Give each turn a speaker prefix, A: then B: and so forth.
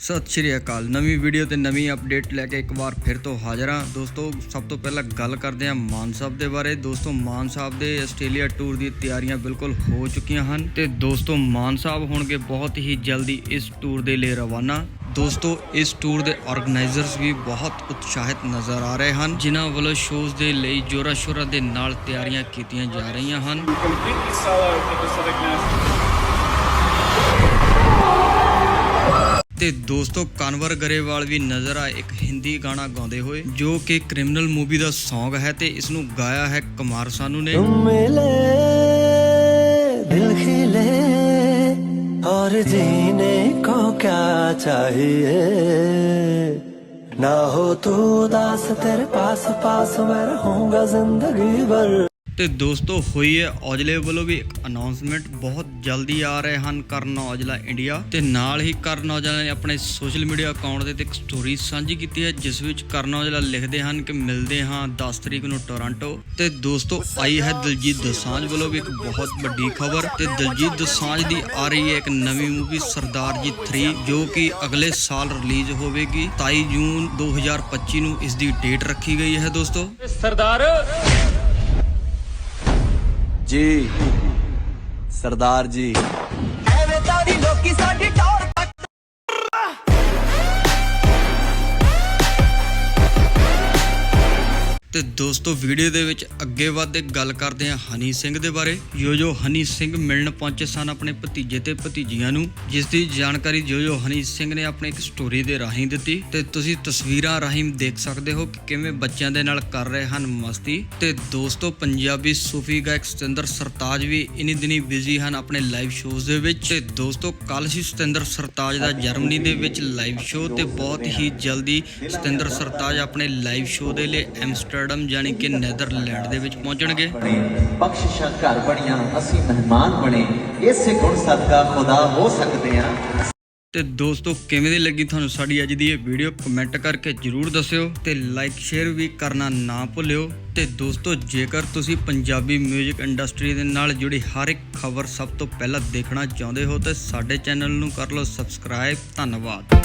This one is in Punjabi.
A: ਸਤਿ ਸ਼੍ਰੀ ਅਕਾਲ। ਨਵੀਂ ਵੀਡੀਓ ਤੇ ਨਵੀਂ ਅਪਡੇਟ ਲੈ ਕੇ ਇੱਕ ਵਾਰ ਫਿਰ ਤੋਂ ਹਾਜ਼ਰ ਹਾਂ। ਦੋਸਤੋ, ਸਭ ਤੋਂ ਪਹਿਲਾਂ ਗੱਲ ਕਰਦੇ ਹਾਂ ਮਾਨ ਸਾਹਿਬ ਦੇ ਬਾਰੇ। ਦੋਸਤੋ, ਮਾਨ ਸਾਹਿਬ ਦੇ ਆਸਟ੍ਰੇਲੀਆ ਟੂਰ ਦੀ ਤਿਆਰੀਆਂ ਬਿਲਕੁਲ ਹੋ ਚੁੱਕੀਆਂ ਹਨ ਤੇ ਦੋਸਤੋ, ਮਾਨ ਸਾਹਿਬ ਹੋਣਗੇ ਬਹੁਤ ਹੀ ਜਲਦੀ ਇਸ ਟੂਰ ਦੇ ਲਈ ਰਵਾਨਾ। ਦੋਸਤੋ, ਇਸ ਟੂਰ ਦੇ ਆਰਗੇਨਾਈਜ਼ਰਸ ਵੀ ਬਹੁਤ ਉਤਸ਼ਾਹਿਤ ਨਜ਼ਰ ਆ ਰਹੇ ਹਨ, ਜਿਨ੍ਹਾਂ ਵੱਲੋਂ ਸ਼ੋਜ਼ ਦੇ ਲਈ ਜੋਰਾ ਸ਼ੋਰਾ ਦੇ ਨਾਲ ਤਿਆਰੀਆਂ ਕੀਤੀਆਂ ਜਾ ਰਹੀਆਂ ਹਨ। ਤੇ ਦੋਸਤੋ ਕਨਵਰ ਗਰੇਵਾਲ ਵੀ ਨਜ਼ਰ ਆਏ ਇੱਕ ਹਿੰਦੀ ਗਾਣਾ ਗਾਉਂਦੇ ਹੋਏ ਜੋ ਕਿ ਕ੍ਰਿਮੀਨਲ ਮੂਵੀ ਦਾ Song ਹੈ ਤੇ ਇਸ ਨੂੰ ਗਾਇਆ ਹੈ ਕੁਮਾਰ ਸਾਨੂ ਨੇ
B: तुम मिले दिल खिले और जीने को क्या चाहिए ना हो तू उदास तेरे पास पास मैं रहूंगा जिंदगी भर
A: ਤੇ ਦੋਸਤੋ, ਹੋਈ ਹੈ ਔਜਲੇ ਵੱਲੋਂ ਵੀ ਇੱਕ ਅਨਾਉਂਸਮੈਂਟ ਬਹੁਤ ਜਲਦੀ ਆ ਰਹੇ ਹਨ ਕਰਨ ਔਜਲਾ ਇੰਡੀਆ ਤੇ ਨਾਲ ਹੀ ਕਰਨ ਔਜਲਾ ਨੇ ਆਪਣੇ ਸੋਸ਼ਲ ਮੀਡੀਆ ਅਕਾਊਂਟ ਦੇ ਤੇ ਇੱਕ ਸਟੋਰੀ ਸਾਂਝੀ ਕੀਤੀ ਹੈ, ਜਿਸ ਵਿੱਚ ਕਰਨ ਔਜਲਾ ਲਿਖਦੇ ਹਨ ਕਿ ਮਿਲਦੇ ਹਾਂ 10 ਤਰੀਕ ਨੂੰ ਟੋਰਾਂਟੋ ਤੇ ਦੋਸਤੋ, ਆਈ ਹੈ ਦਿਲਜੀਤ ਦੋਸਾਂਝ ਵੱਲੋਂ ਵੀ ਇੱਕ ਬਹੁਤ ਵੱਡੀ ਖਬਰ ਤੇ ਦਿਲਜੀਤ ਦੋਸਾਂਝ ਦੀ ਆ ਰਹੀ ਹੈ ਇੱਕ ਨਵੀਂ ਮੂਵੀ ਸਰਦਾਰ ਜੀ 3 ਜੋ ਕਿ ਅਗਲੇ ਸਾਲ ਰਿਲੀਜ਼ ਹੋਵੇਗੀ। 27 ਜੂਨ 2025 ਨੂੰ ਇਸ ਦੀ ਡੇਟ ਰੱਖੀ ਗਈ ਹੈ ਦੋਸਤੋ।
C: ਸਰਦਾਰ ਜੀ। ਸਰਦਾਰ ਜੀ।
B: ਐਵੇਂ ਤਾੜੀ ਲੋਕੀ ਸਾਡੀ
A: ਤੇ ਦੋਸਤੋ, ਵੀਡੀਓ ਦੇ ਵਿੱਚ ਅੱਗੇ ਵੱਧਦੇ ਗੱਲ ਕਰਦੇ ਹਾਂ ਹਨੀ ਸਿੰਘ ਦੇ ਬਾਰੇ। ਜੋ ਜੋ ਹਨੀ ਸਿੰਘ ਮਿਲਣ ਪਹੁੰਚੇ ਸਨ ਆਪਣੇ ਭਤੀਜੇ ਤੇ ਭਤੀਜੀਆਂ ਨੂੰ, ਜਿਸ ਦੀ ਜਾਣਕਾਰੀ ਯੋਯੋ ਹਨੀ ਸਿੰਘ ਨੇ ਆਪਣੇ ਇੱਕ ਸਟੋਰੀ ਦੇ ਰਾਹੀਂ ਦਿੱਤੀ। ਤੇ ਤੁਸੀਂ ਤਸਵੀਰਾਂ ਰਾਹੀਂ ਦੇਖ ਸਕਦੇ ਹੋ ਕਿ ਕਿਵੇਂ ਬੱਚਿਆਂ ਦੇ ਨਾਲ ਕਰ ਰਹੇ ਹਨ ਮਸਤੀ। ਤੇ ਦੋਸਤੋ, ਪੰਜਾਬੀ ਸੂਫੀ ਗਾਇਕ ਸਤਿੰਦਰ ਸਰਤਾਜ ਵੀ ਇਨੀ ਦਿਨੀ ਬਿਜ਼ੀ ਹਨ ਆਪਣੇ ਲਾਈਵ ਸ਼ੋਜ਼ ਦੇ ਵਿੱਚ। ਤੇ ਦੋਸਤੋ ਕੱਲ ਸੀ ਸਤਿੰਦਰ ਸਰਤਾਜ ਦਾ ਜਰਮਨੀ ਦੇ ਵਿੱਚ ਲਾਈਵ ਸ਼ੋਅ ਤੇ ਬਹੁਤ ਹੀ ਜਲਦੀ ਸਤਿੰਦਰ ਸਰਤਾਜ ਆਪਣੇ ਲਾਈਵ ਸ਼ੋਅ ਦੇ ਲਈ ਐਮਸਟਰਡਮ ਯਾਨੀ ਕਿ ਨੈਦਰਲੈਂਡ ਦੇ ਵਿੱਚ ਪਹੁੰਚਣਗੇ।
D: ਬਖਸ਼ਿਸ਼ਾਂ ਘਰ ਬਣੀਆਂ ਅਸੀਂ ਮਹਿਮਾਨ ਬਣੇ। ਇਸੇ ਗੁਣ ਸਦਕਾ ਖੁਦਾ ਹੋ ਸਕਦੇ ਹਾਂ।
A: ਤੇ ਦੋਸਤੋ ਕਿਵੇਂ ਦੀ ਲੱਗੀ ਤੁਹਾਨੂੰ ਸਾਡੀ ਅੱਜ ਦੀ ਇਹ ਵੀਡੀਓ? ਕਮੈਂਟ ਕਰਕੇ ਜਰੂਰ ਦੱਸਿਓ ਤੇ ਲਾਈਕ ਸ਼ੇਅਰ ਵੀ ਕਰਨਾ ਨਾ ਭੁੱਲਿਓ। ਤੇ ਦੋਸਤੋ ਜੇਕਰ ਤੁਸੀਂ ਪੰਜਾਬੀ 뮤직 ਇੰਡਸਟਰੀ ਦੇ ਨਾਲ ਜੁੜੀ ਹਰ ਇੱਕ ਖਬਰ ਸਭ ਤੋਂ ਪਹਿਲਾਂ ਦੇਖਣਾ ਚਾਹੁੰਦੇ ਹੋ ਤਾਂ ਸਾਡੇ ਚੈਨਲ ਨੂੰ ਕਰ ਲਓ ਸਬਸਕ੍ਰਾਈਬ ਧੰਨਵਾਦ।